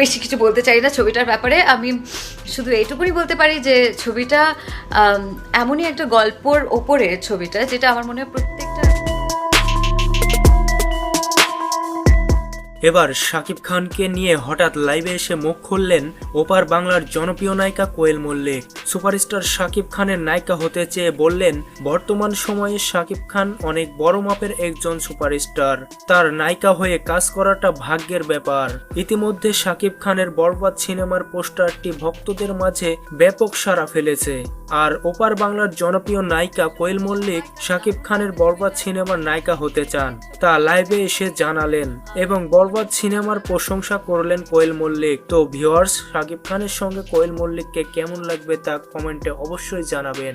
বেশি কিছু বলতে চাই না ছবিটার ব্যাপারে। আমি শুধু এইটুকুনি বলতে পারি যে ছবিটা এমনই একটা গল্পর ওপরে ছবিটা, যেটা আমার মনে হয় প্রত্যেকটা এবার শাকিব খানকে নিয়ে হঠাৎ লাইভে এসে মুখ খুললেন ওপার বাংলার জনপ্রিয় নায়িকা কোয়েল মল্লিক। সুপারস্টার শাকিব খানের নায়িকা হতে চেয়ে বললেন, বর্তমান সময়ে শাকিব খান অনেক বড় মাপের একজন সুপারস্টার। তার নায়িকা হয়ে কাজ করাটা ভাগ্যের ব্যাপার। ইতিমধ্যে শাকিব খানের বরবাদ সিনেমার পোস্টারটি ভক্তদের মাঝে ব্যাপক সাড়া ফেলেছে। আর ওপার বাংলার জনপ্রিয় নায়িকা কোয়েল মল্লিক, শাকিব খানের বরবাদ সিনেমার নায়িকা হতে চান। তা লাইভে এসে জানালেন এবং বরবাদ সিনেমার প্রশংসা করলেন কোয়েল মল্লিক। তো ভিওয়ার্স শাকিব খানের সঙ্গে কোয়েল মল্লিককে কেমন লাগবে তা কমেন্টে অবশ্যই জানাবেন।